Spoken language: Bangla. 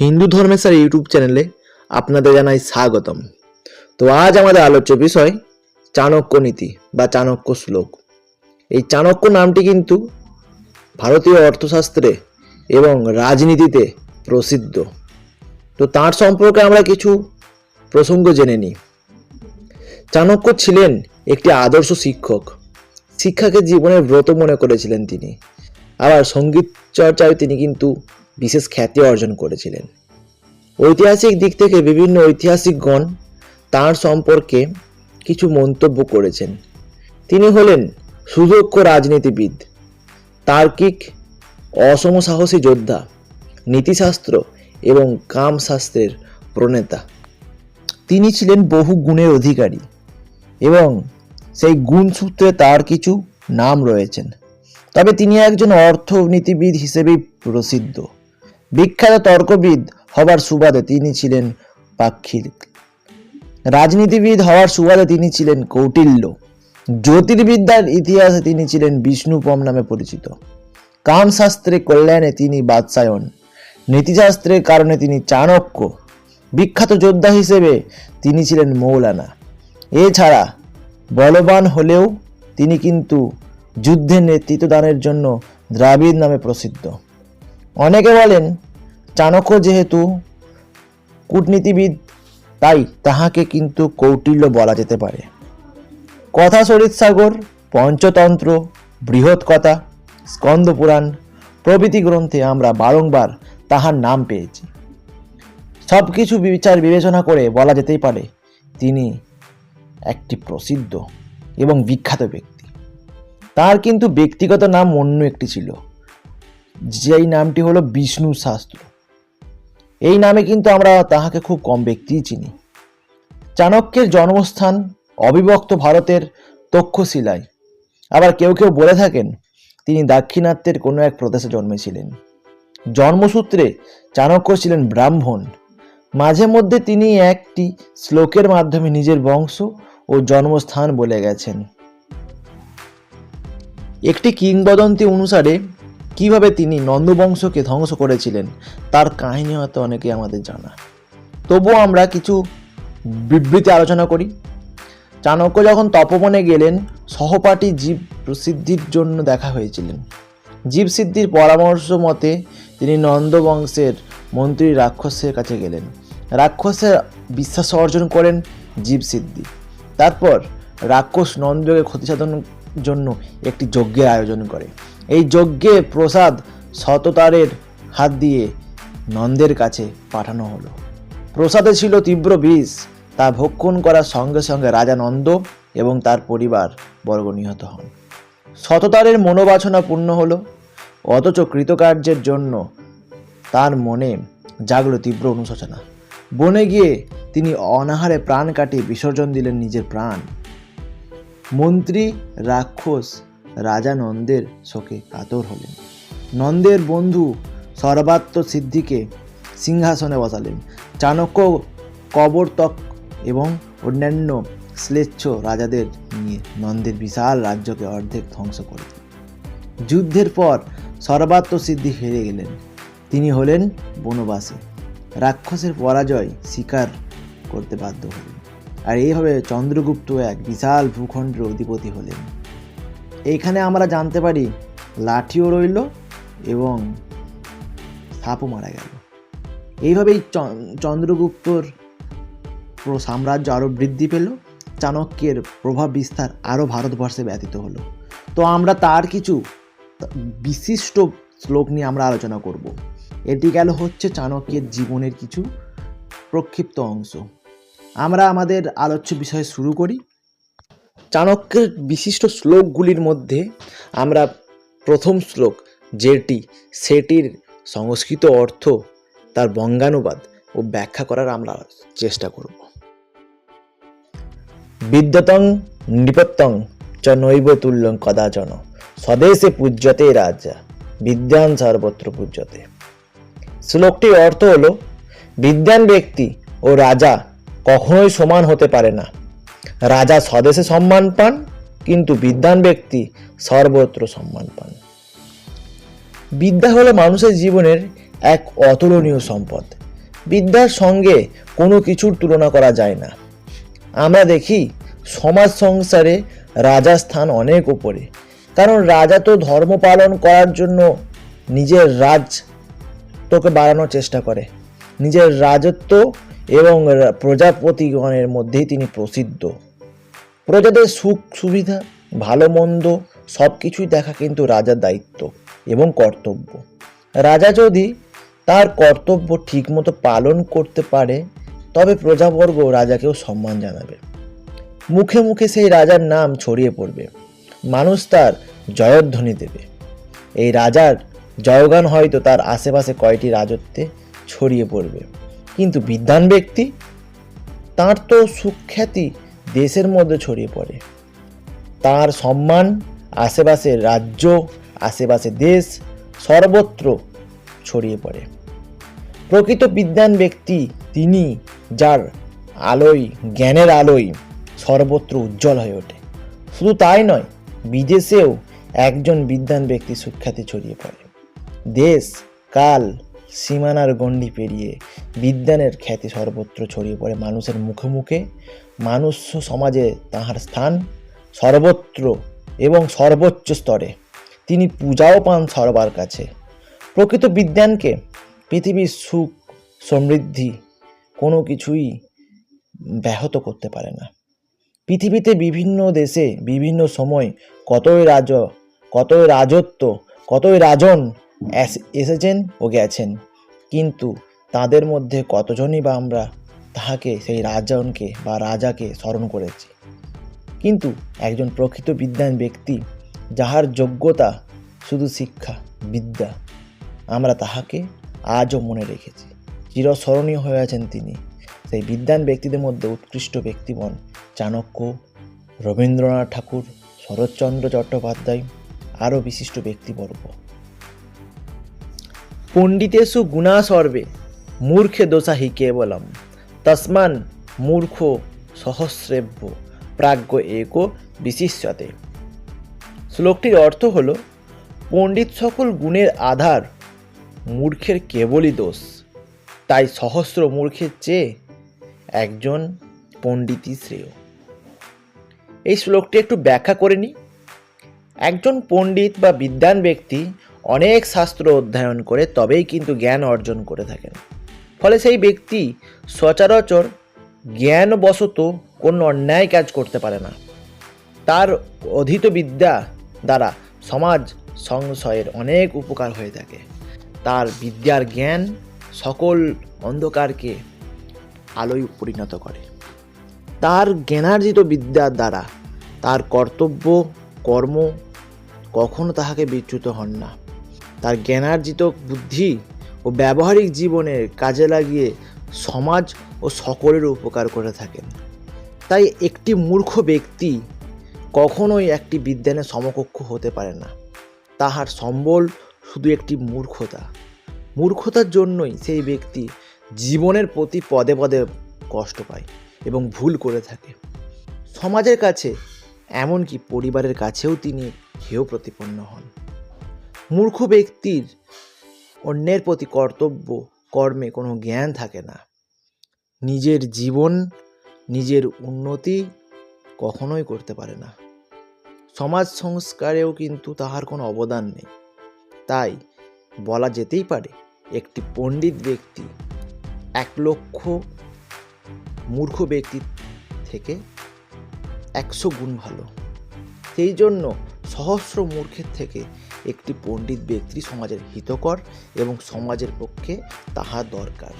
হিন্দু ধর্মেশ্বর ইউটিউব চ্যানেলে আপনাদের জানাই স্বাগতম। তো আজ আমাদের আলোচ্য বিষয় চাণক্য নীতি বা চাণক্য শ্লোক। এই চাণক্য নামটি কিন্তু ভারতীয় অর্থশাস্ত্রে এবং রাজনীতিতে প্রসিদ্ধ। তো তার সম্পর্কে আমরা কিছু প্রসঙ্গ জেনে নিই। চাণক্য ছিলেন একটি আদর্শ শিক্ষক। শিক্ষাকে জীবনের ব্রত মনে করেছিলেন তিনি। আবার সংগীত চর্চায় তিনি কিন্তু বিশেষ খ্যাতি অর্জন করেছিলেন। ঐতিহাসিক দিক থেকে বিভিন্ন ঐতিহাসিকগণ তার সম্পর্কে কিছু মন্তব্য করেছেন। তিনি হলেন সুদক্ষ রাজনীতিবিদ, তার্কিক অসম সাহসী যোদ্ধা, নীতিশাস্ত্র এবং কামশাস্ত্রের প্রণেতা। তিনি ছিলেন বহু গুণের অধিকারী এবং সেই গুণসূত্রে তার কিছু নাম রয়েছেন। তবে তিনি একজন অর্থনীতিবিদ হিসেবেই প্রসিদ্ধ। বিখ্যাত তর্কবিদ হবার সুবাদে তিনি ছিলেন পাক্ষিক রাজনীতিবিদ হওয়ার সুবাদে তিনি ছিলেন কৌটিল্য। জ্যোতির্বিদ্যার ইতিহাসে তিনি ছিলেন বিষ্ণুপম নামে পরিচিত। কামশাস্ত্রে কল্যাণে তিনি বাদশায়ন। নীতিশাস্ত্রের কারণে তিনি চাণক্য। বিখ্যাত যোদ্ধা হিসেবে তিনি ছিলেন মৌলানা। এছাড়া বলবান হলেও তিনি কিন্তু যুদ্ধে নেতৃত্ব দানের জন্য দ্রাবিড় নামে প্রসিদ্ধ। অনেকে বলেন, চাণক্য যেহেতু কূটনীতিবিদ, তাই তাহাকে কিন্তু কৌটিল্য বলা যেতে পারে। কথা সাগর, পঞ্চতন্ত্র, বৃহৎ কথা, স্কন্দ পুরাণ, প্রভৃতি গ্রন্থে আমরা বারংবার তাহার নাম পেয়েছি। সব কিছু বিচার বিবেচনা করে বলা যেতেই পারে, তিনি একটি প্রসিদ্ধ এবং বিখ্যাত ব্যক্তি। তার কিন্তু ব্যক্তিগত নাম অন্য একটি ছিল। যেই নামটি হলো বিষ্ণু শাস্ত্র। এই নামে কিন্তু আমরা তাহাকে খুব কম ব্যক্তিই চিনি। চাণক্যের জন্মস্থান অবিভক্ত ভারতের তক্ষশিলায়। আবার কেউ কেউ বলে থাকেন, তিনি দাক্ষিণাত্যের কোনো এক প্রদেশে জন্মেছিলেন। জন্মসূত্রে চাণক্য ছিলেন ব্রাহ্মণ। মাঝে মধ্যে তিনি একটি শ্লোকের মাধ্যমে নিজের বংশ ও জন্মস্থান বলে গেছেন। একটি কিংবদন্তি অনুসারে কীভাবে তিনি নন্দবংশকে ধ্বংস করেছিলেন, তার কাহিনী হয়তো অনেকে আমাদের জানা। তবুও আমরা কিছু বিবৃতি আলোচনা করি। চাণক্য যখন তপবনে গেলেন, সহপাঠী জীব প্রসিদ্ধির জন্য দেখা হয়েছিলেন। জীব সিদ্ধির পরামর্শ মতে, তিনি নন্দবংশের মন্ত্রী রাক্ষসের কাছে গেলেন। রাক্ষসের বিশ্বাস অর্জন করেন জীব সিদ্ধি। তারপর রাক্ষস নন্দকে ক্ষতি সাধনের জন্য একটি যজ্ঞের আয়োজন করে। এই যজ্ঞে প্রসাদ শততারের হাত দিয়ে নন্দের কাছে পাঠানো হলো। প্রসাদে ছিল তীব্র বিষ, তা ভক্ষণ করার সঙ্গে সঙ্গে রাজা নন্দ এবং তার পরিবার বর্গ নিহত হন। শততারের মনোবাসনা পূর্ণ হলো, অথচ কৃতকার্যের জন্য তার মনে জাগলো তীব্র অনুশোচনা। বনে গিয়ে তিনি অনাহারে প্রাণ কাটিয়ে বিসর্জন দিলেন নিজের প্রাণ। মন্ত্রী রাক্ষস রাজা নন্দের শোকে কাতর হলেন। নন্দের বন্ধু সর্বাত্ম সিদ্ধিকে সিংহাসনে বসালেন। চাণক্য কবরতক এবং অন্যান্য শ্লেচ্ছ রাজাদের নিয়ে নন্দের বিশাল রাজ্যকে অর্ধেক ধ্বংস করে যুদ্ধের পর সর্বাত্ম সিদ্ধি হেরে গেলেন। তিনি হলেন বনবাসী। রাক্ষসের পরাজয় স্বীকার করতে বাধ্য হলেন। আর এইভাবে চন্দ্রগুপ্ত এক বিশাল ভূখণ্ডের অধিপতি হলেন। এইখানে আমরা জানতে পারি লাঠিও রইল এবং সাপও মারা গেল। এইভাবেই চন্দ্রগুপ্তর সাম্রাজ্য আরও বৃদ্ধি পেল। চাণক্যের প্রভাব বিস্তার আরও ভারতবর্ষে ব্যতীত হলো। তো আমরা তার কিছু বিশিষ্ট শ্লোক নিয়ে আমরা আলোচনা করব। এটি গেল হচ্ছে চাণক্যের জীবনের কিছু প্রক্ষিপ্ত অংশ। আমরা আমাদের আলোচ্য বিষয় শুরু করি। চাণক্যের বিশিষ্ট শ্লোকগুলির মধ্যে আমরা প্রথম শ্লোক যেটি, সেটির সংস্কৃত অর্থ তার বঙ্গানুবাদ ও ব্যাখ্যা করার আমরা চেষ্টা করব। বিদ্যতং নৃপত্যং চ নৈব তুল্যং কদাচন, স্বদেশে পূজ্যতে রাজা, বিদ্যান সর্বত্র পূজ্যতে। শ্লোকটির অর্থ হলো, বিদ্যান ব্যক্তি ও রাজা কখনোই সমান হতে পারে না। রাজা স্বদেশে সম্মান পান, কিন্তু বিদ্যান ব্যক্তি সর্বত্র সম্মান পান। বিদ্যা হলো মানুষের জীবনের এক অতুলনীয় সম্পদ। বিদ্যার সঙ্গে কোনো কিছুর তুলনা করা যায় না। আমরা দেখি, সমাজ সংসারে রাজার স্থান অনেক উপরে। কারণ রাজা তো ধর্ম পালন করার জন্য নিজের রাজ তোকে বাড়ানোর চেষ্টা করে। নিজের রাজত্ব এবং প্রজাপতিগণের মধ্যেই তিনি প্রসিদ্ধ। প্রজাদের সুখ, সুবিধা, ভালো, মন্দ সব কিছুই দেখা কিন্তু রাজার দায়িত্ব এবং কর্তব্য। রাজা যদি তার কর্তব্য ঠিকমতো পালন করতে পারে, তবে প্রজাবর্গ রাজাকেও সম্মান জানাবে। মুখে মুখে সেই রাজার নাম ছড়িয়ে পড়বে। মানুষ তার জয়ধ্বনি দেবে। এই রাজার জয়গান হয়তো তার আশেপাশে কয়টি রাজত্বে ছড়িয়ে পড়বে। কিন্তু বিদ্বান ব্যক্তি, তার তো সুখ্যাতি দেশের মধ্যে ছড়িয়ে পড়ে। তার সম্মান, আশেপাশে রাজ্য, আশেপাশে দেশ, সর্বত্র ছড়িয়ে পড়ে। প্রকৃত বিদ্বান ব্যক্তি তিনি, যার আলোয় জ্ঞানের আলোয় সর্বত্র উজ্জ্বল হয়ে ওঠে। শুধু তাই নয়, বিদেশেও একজন বিদ্বান ব্যক্তি সুখ্যাতি ছড়িয়ে পড়ে। দেশ, কাল সীমানার গণ্ডি পেরিয়ে বিজ্ঞানের খ্যাতি সর্বত্র ছড়িয়ে পড়ে মানুষের মুখে মুখে মানুষ সমাজে তাহার স্থান সর্বত্র এবং সর্বোচ্চ স্তরে। তিনি পূজাও পান সর্বার কাছে। প্রকৃত বিজ্ঞানকে পৃথিবীর সুখ, সমৃদ্ধি কোনো কিছুই ব্যাহত করতে পারে না। পৃথিবীতে বিভিন্ন দেশে বিভিন্ন সময় কতই রাজ, কতই রাজত্ব, কতই রাজন এসেছেন ও গেছেন। কিন্তু তাদের মধ্যে কতজনই বা আমরা তাহাকে, সেই রাজনকে বা রাজাকে স্মরণ করেছি। কিন্তু একজন প্রকৃত বিদ্যান ব্যক্তি, যাহার যোগ্যতা শুধু শিক্ষা, বিদ্যা, আমরা তাহাকে আজও মনে রেখেছি। চিরস্মরণীয় হয়ে আছেন তিনি। সেই বিদ্যান ব্যক্তিদের মধ্যে উৎকৃষ্ট ব্যক্তিগণ চাণক্য, রবীন্দ্রনাথ ঠাকুর, শরৎচন্দ্র চট্টোপাধ্যায়, আরও বিশিষ্ট ব্যক্তিবর্গ। পণ্ডিতেষু গুণা সর্বে মূর্খে দোষা হি কেবলম। তসমান মূর্খ সহস্রেভ্য প্রাজ্ঞ এক বিশিষ্যতে। শ্লোকটির অর্থ হল, পণ্ডিত সকল গুণের আধার মূর্খের কেবলই দোষ। তাই সহস্র মূর্খের চেয়ে একজন পণ্ডিতই শ্রেয়। এই শ্লোকটি একটু ব্যাখ্যা করে নিই। একজন পণ্ডিত বা বিদ্বান ব্যক্তি অনেক শাস্ত্র অধ্যয়ন করে তবেই কিন্তু জ্ঞান অর্জন করে থাকেন। ফলে সেই ব্যক্তি সচরাচর জ্ঞানবশত কোনো অন্যায় কাজ করতে পারে না। তার অধীত বিদ্যা দ্বারা সমাজ সংশয়ের অনেক উপকার হয়ে থাকে। তার বিদ্যার জ্ঞান সকল অন্ধকারকে আলোয় পরিণত করে। তার জ্ঞানার্জিত বিদ্যার দ্বারা তার কর্তব্য, কর্ম কখনো তাহাকে বিচ্যুত হন না। তার জ্ঞানার্জিত বুদ্ধি ও ব্যবহারিক জীবনের কাজে লাগিয়ে সমাজ ও সকলের উপকার করে থাকেন। তাই একটি মূর্খ ব্যক্তি কখনোই একটি বিজ্ঞানের সমকক্ষ হতে পারে না। তাহার সম্বল শুধু একটি মূর্খতা। মূর্খতার জন্যই সেই ব্যক্তি জীবনের প্রতি পদে পদে কষ্ট পায় এবং ভুল করে থাকে। সমাজের কাছে, এমনকি পরিবারের কাছেও তিনি হেয় প্রতিপন্ন হন। মূর্খ ব্যক্তির অন্যের প্রতি কর্তব্য, কর্মে কোনো জ্ঞান থাকে না। নিজের জীবন, নিজের উন্নতি কখনোই করতে পারে না। সমাজ সংস্কারেও কিন্তু তাহার কোনো অবদান নেই। তাই বলা যেতেই পারে, একটি পণ্ডিত ব্যক্তি এক লক্ষ মূর্খ ব্যক্তি থেকে একশো গুণ ভালো। সেই জন্য সহস্র মূর্খের থেকে একটি পণ্ডিত ব্যক্তি সমাজের হিতকর এবং সমাজের পক্ষে তাহা দরকার।